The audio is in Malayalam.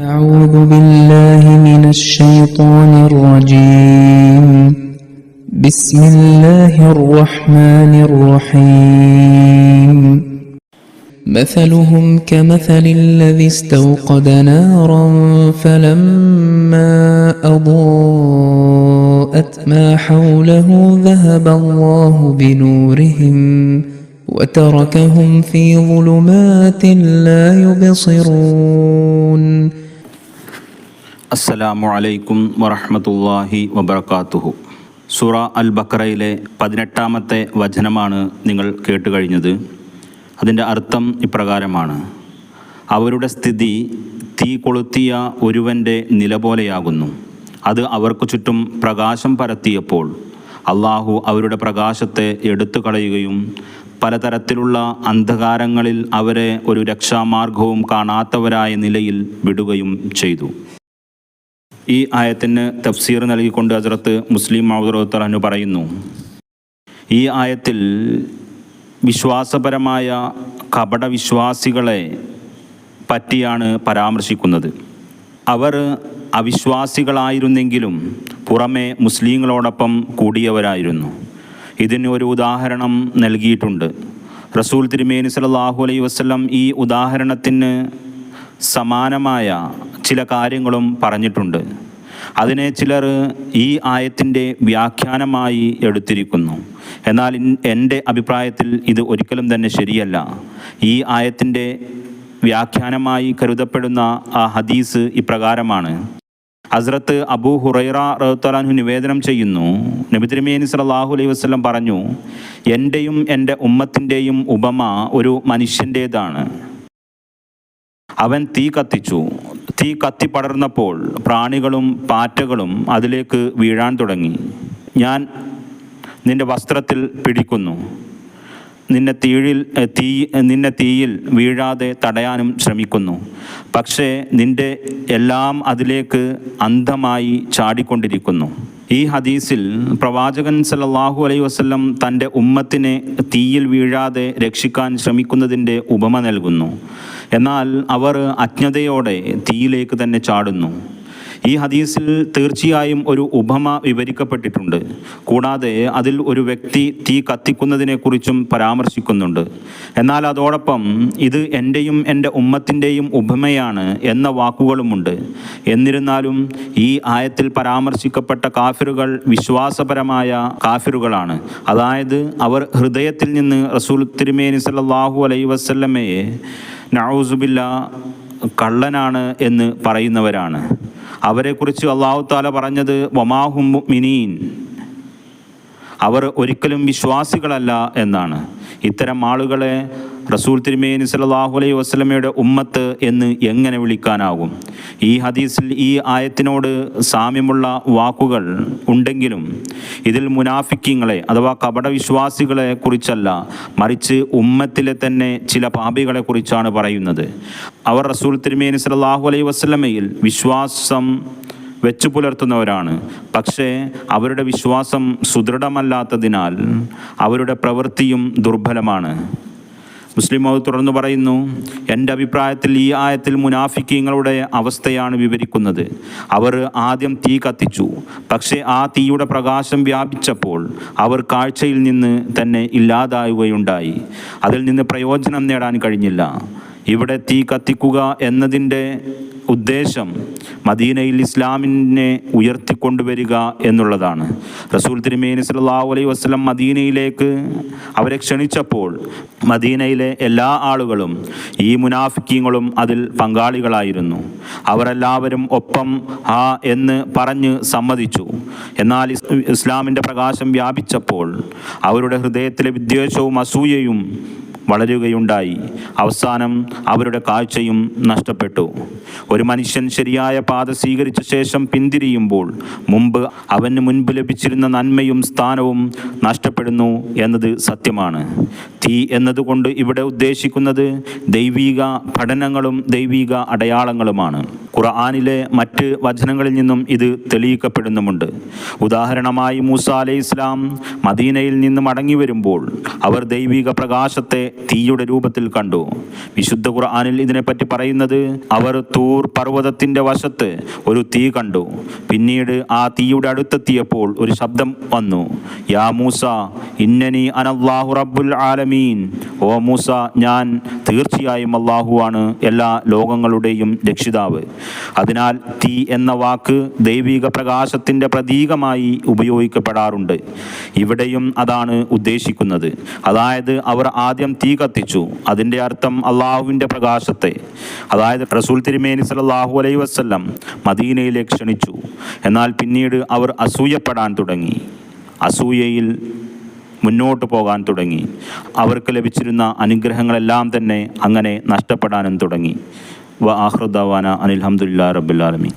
أعوذ بالله من الشيطان الرجيم. بسم الله الرحمن الرحيم. مثلهم كمثل الذي استوقد نارا فلما أضاءت ما حوله ذهب الله بنورهم وتركهم في ظلمات لا يبصرون. അസ്സലാമു അലൈക്കും വറഹ്മത്തുള്ളാഹി വബർക്കാത്തുഹു സുറ അൽ ബക്രയിലെ പതിനെട്ടാമത്തെ വചനമാണ് നിങ്ങൾ കേട്ട് കഴിഞ്ഞത് അതിന്റെ അർത്ഥം ഇപ്രകാരമാണ്. അവരുടെ സ്ഥിതി തീ കൊളുത്തിയ ഒരുവന്റെ നില പോലെയാകുന്നു. അത് അവർക്ക് ചുറ്റും പ്രകാശം പരത്തിയപ്പോൾ അള്ളാഹു അവരുടെ പ്രകാശത്തെ എടുത്തു കളയുകയും പലതരത്തിലുള്ള അന്ധകാരങ്ങളിൽ അവരെ ഒരു രക്ഷാമാർഗവും കാണാത്തവരായ നിലയിൽ വിടുകയും ചെയ്തു. ഈ ആയത്തിന് തഫ്സീർ നൽകിക്കൊണ്ട് ഹസ്രത്ത് മുസ്ലിം മൗദുറത്തലഹു പറയുന്നു. ഈ ആയത്തിൽ വിശ്വാസപരമായ കപടവിശ്വാസികളെ പറ്റിയാണ് പരാമർശിക്കുന്നത്. അവർ അവിശ്വാസികളായിരുന്നെങ്കിലും പുറമെ മുസ്ലിങ്ങളോടൊപ്പം കൂടിയവരായിരുന്നു. ഇതിന് ഒരു ഉദാഹരണം നൽകിയിട്ടുണ്ട്. റസൂൽ തിരുമേനി സലാഹു അലൈഹി വസ്ലം ഈ ഉദാഹരണത്തിന് സമാനമായ ചില കാര്യങ്ങളും പറഞ്ഞിട്ടുണ്ട്. അതിനെ ചിലർ ഈ ആയത്തിന്റെ വ്യാഖ്യാനമായി എടുത്തിരിക്കുന്നു. എന്നാൽ എന്റെ അഭിപ്രായത്തിൽ ഇത് ഒരിക്കലും തന്നെ ശരിയല്ല. ഈ ആയത്തിന്റെ വ്യാഖ്യാനമായി കരുതപ്പെടുന്ന ആ ഹദീസ് ഇപ്രകാരമാണ്. ഹസ്രത്ത് അബൂ ഹുറൈറ റഹത്തലാൻഹു നിവേദനം ചെയ്യുന്നു. നബി തിരുമേനി സല്ലല്ലാഹു അലൈഹി വസ്ലം പറഞ്ഞു എന്റെയും എന്റെ ഉമ്മത്തിന്റെയും ഉപമ ഒരു മനുഷ്യന്റേതാണ്. അവൻ തീ കത്തിച്ചു. തീ കത്തിപ്പടർന്നപ്പോൾ പ്രാണികളും പാറ്റകളും അതിലേക്ക് വീഴാൻ തുടങ്ങി. ഞാൻ നിന്റെ വസ്ത്രത്തിൽ പിടിക്കുന്നു. നിന്നെ തീഴിൽ തീ നിന്നെ തീയിൽ വീഴാതെ തടയാനും ശ്രമിക്കുന്നു. പക്ഷേ നിന്റെ എല്ലാം അതിലേക്ക് അന്ധമായി ചാടിക്കൊണ്ടിരിക്കുന്നു. ഈ ഹദീസിൽ പ്രവാചകൻ സല്ലല്ലാഹു അലൈ വസല്ലം തന്റെ ഉമ്മത്തിനെ തീയിൽ വീഴാതെ രക്ഷിക്കാൻ ശ്രമിക്കുന്നതിന്റെ ഉപമ നൽകുന്നു. എന്നാൽ അവർ അജ്ഞതയോടെ തീയിലേക്ക് തന്നെ ചാടുന്നു. ഈ ഹദീസിൽ തീർച്ചയായും ഒരു ഉപമ വിവരിക്കപ്പെട്ടിട്ടുണ്ട്. കൂടാതെ അതിൽ ഒരു വ്യക്തി തീ കത്തിക്കുന്നതിനെക്കുറിച്ചും പരാമർശിക്കുന്നുണ്ട്. എന്നാൽ അതോടൊപ്പം ഇത് എന്റെയും എന്റെ ഉമ്മത്തിന്റെയും ഉപമയാണ് എന്ന വാക്കുകളുമുണ്ട്. എന്നിരുന്നാലും ഈ ആയത്തിൽ പരാമർശിക്കപ്പെട്ട കാഫിറുകൾ വിശ്വാസപരമായ കാഫിറുകളാണ്. അതായത് അവർ ഹൃദയത്തിൽ നിന്ന് റസൂൽ തിരുമേനി സല്ലാഹു അലൈ വസല്ലമയെ നൗസുബില്ല കള്ളനാണ് എന്ന് പറയുന്നവരാണ്. അവരെക്കുറിച്ച് അള്ളാഹു താല പറഞ്ഞത് വമാഹും മിനീൻ അവർ ഒരിക്കലും വിശ്വാസികളല്ല എന്നാണ്. ഇത്തരം ആളുകളെ റസൂൽ തിരുമേനി സല്ലല്ലാഹു അലൈഹി വസല്ലമയുടെ ഉമ്മത്ത് എന്ന് എങ്ങനെ വിളിക്കാനാകും? ഈ ഹദീസിൽ ഈ ആയത്തിനോട് സാമ്യമുള്ള വാക്കുകൾ ഉണ്ടെങ്കിലും ഇതിൽ മുനാഫിക്കിങ്ങളെ അഥവാ കപടവിശ്വാസികളെ കുറിച്ചല്ല മറിച്ച് ഉമ്മത്തിലെ തന്നെ ചില പാപികളെ കുറിച്ചാണ് പറയുന്നത്. അവർ റസൂൽ തിരുമേനി സല്ലല്ലാഹു അലൈഹി വസല്ലമയിൽ വിശ്വാസം വെച്ചു പുലർത്തുന്നവരാണ്. പക്ഷേ അവരുടെ വിശ്വാസം സുദൃഢമല്ലാത്തതിനാൽ അവരുടെ പ്രവൃത്തിയും ദുർബലമാണ്. മുസ്ലിം മൗദ് തുടർന്ന് പറയുന്നു എന്റെ അഭിപ്രായത്തിൽ ഈ ആയത്തിൽ മുനാഫിക്കീങ്ങളുടെ അവസ്ഥയാണ് വിവരിക്കുന്നത്. അവർ ആദ്യം തീ കത്തിച്ചു. പക്ഷേ ആ തീയുടെ പ്രകാശം വ്യാപിച്ചപ്പോൾ അവർ കാഴ്ചയിൽ നിന്ന് തന്നെ ഇല്ലാതാവുകയുണ്ടായി. അതിൽ നിന്ന് പ്രയോജനം നേടാൻ കഴിഞ്ഞില്ല. ഇവിടെ തീ കത്തിക്കുക എന്നതിന്റെ ഉദ്ദേശം മദീനയിൽ ഇസ്ലാമിനെ ഉയർത്തിക്കൊണ്ടുവരിക എന്നുള്ളതാണ്. റസൂൽ തിരുമേനി സല്ലല്ലാഹു അലൈഹി വസ്ലം മദീനയിലേക്ക് അവരെ ക്ഷണിച്ചപ്പോൾ മദീനയിലെ എല്ലാ ആളുകളും ഈ മുനാഫിക്കീങ്ങളും അതിൽ പങ്കാളികളായിരുന്നു. അവരെല്ലാവരും ഒപ്പം ആ എന്ന് പറഞ്ഞ് സമ്മതിച്ചു. എന്നാൽ ഇസ് ഇസ്ലാമിന്റെ പ്രകാശം വ്യാപിച്ചപ്പോൾ അവരുടെ ഹൃദയത്തിലെ വിദ്വേഷവും അസൂയയും വളരുകയുണ്ടായി. അവസാനം അവരുടെ കാഴ്ചയും നഷ്ടപ്പെട്ടു. ഒരു മനുഷ്യൻ ശരിയായ പാത സ്വീകരിച്ച ശേഷം പിന്തിരിയുമ്പോൾ മുമ്പ് അവന് മുൻപ് ലഭിച്ചിരുന്ന നന്മയും സ്ഥാനവും നഷ്ടപ്പെടുന്നു എന്നത് സത്യമാണ്. തീ എന്നതുകൊണ്ട് ഇവിടെ ഉദ്ദേശിക്കുന്നത് ദൈവിക പഠനങ്ങളും ദൈവിക അടയാളങ്ങളുമാണ്. ഖുർആാനിലെ മറ്റ് വചനങ്ങളിൽ നിന്നും ഇത് തെളിയിക്കപ്പെടുന്നുമുണ്ട്. ഉദാഹരണമായി മൂസ അലൈഹി ഇസ്ലാം മദീനയിൽ നിന്ന് മടങ്ങി വരുമ്പോൾ അവർ ദൈവിക പ്രകാശത്തെ തീയുടെ രൂപത്തിൽ കണ്ടു. വിശുദ്ധ ഖുർആാനിൽ ഇതിനെപ്പറ്റി പറയുന്നത് അവർ തൂർ പർവതത്തിന്റെ വശത്ത് ഒരു തീ കണ്ടു. പിന്നീട് ആ തീയുടെ അടുത്തെത്തിയപ്പോൾ ഒരു ശബ്ദം വന്നു. യാ മൂസ ഇന്നനി അനല്ലാഹു റബ്ബുൽ ആലമീൻ ഓ മൂസ ഞാൻ തീർച്ചയായും അള്ളാഹുവാണ് എല്ലാ ലോകങ്ങളുടെയും രക്ഷിതാവ്. അതിനാൽ തീ എന്ന വാക്ക് ദൈവിക പ്രകാശത്തിന്റെ പ്രതീകമായി ഉപയോഗിക്കപ്പെടാറുണ്ട്. ഇവിടെയും അതാണ് ഉദ്ദേശിക്കുന്നത്. അതായത് അവർ ആദ്യം തീ കത്തിച്ചു. അതിന്റെ അർത്ഥം അള്ളാഹുവിന്റെ പ്രകാശത്തെ. അതായത് റസൂൽ തിരുമേനി സല്ലല്ലാഹു അലൈഹി വസല്ലം മദീനയിലേക്ക് ക്ഷണിച്ചു. എന്നാൽ പിന്നീട് അവർ അസൂയപ്പെടാൻ തുടങ്ങി. അസൂയയിൽ മുന്നോട്ട് പോകാൻ തുടങ്ങി. അവർക്ക് ലഭിച്ചിരുന്ന അനുഗ്രഹങ്ങളെല്ലാം തന്നെ അങ്ങനെ നഷ്ടപ്പെടാനും തുടങ്ങി. വ ആഹ്റുദാവാന അനിൽ റബ്ബുല്ലാലമി